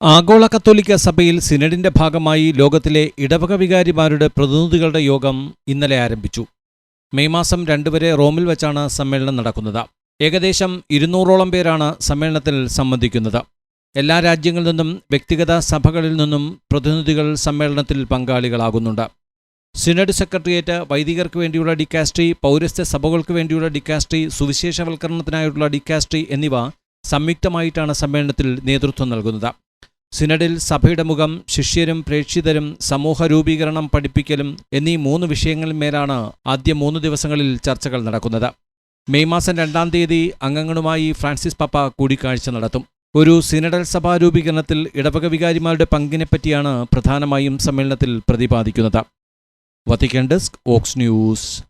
ആഗോള കത്തോലിക്ക സഭയിൽ സിനഡിന്റെ ഭാഗമായി ലോകത്തിലെ ഇടവക വികാരിമാരുടെ പ്രതിനിധികളുടെ യോഗം ഇന്നലെ ആരംഭിച്ചു. മെയ് മാസം രണ്ട് വരെ റോമിൽ വെച്ചാണ് സമ്മേളനം നടക്കുന്നത്. ഏകദേശം ഇരുന്നൂറോളം പേരാണ് സമ്മേളനത്തിൽ സംബന്ധിക്കുന്നത്. എല്ലാ രാജ്യങ്ങളിൽ നിന്നും വ്യക്തിഗത സഭകളിൽ നിന്നും പ്രതിനിധികൾ സമ്മേളനത്തിൽ പങ്കാളികളാകുന്നുണ്ട്. സിനഡ് സെക്രട്ടേറിയറ്റ് വൈദികർക്ക് വേണ്ടിയുള്ള ഡിക്കാസ്ട്രി പൗരസ്ത്യ സഭകൾക്ക് വേണ്ടിയുള്ള ഡിക്കാസ്ട്രി സുവിശേഷവൽക്കരണത്തിനായുള്ള ഡിക്കാസ്ട്രി എന്നിവ സംയുക്തമായിട്ടാണ് സമ്മേളനത്തിൽ നേതൃത്വം നൽകുന്നത്. സിനഡിൽ സഭയുടെ മുഖം ശിഷ്യരും പ്രേക്ഷിതരും സമൂഹ രൂപീകരണം പഠിപ്പിക്കലും എന്നീ മൂന്ന് വിഷയങ്ങളിന്മേലാണ് ആദ്യ മൂന്ന് ദിവസങ്ങളിൽ ചർച്ചകൾ നടക്കുന്നത്. മെയ് മാസം രണ്ടാം തീയതി അംഗങ്ങളുമായി ഫ്രാൻസിസ് പപ്പ കൂടിക്കാഴ്ച നടത്തും. ഒരു സിനഡൽ സഭാ രൂപീകരണത്തിൽ ഇടവക വികാരിമാരുടെ പങ്കിനെപ്പറ്റിയാണ് പ്രധാനമായും സമ്മേളനത്തിൽ പ്രതിപാദിക്കുന്നത്. Vatican desk ox news.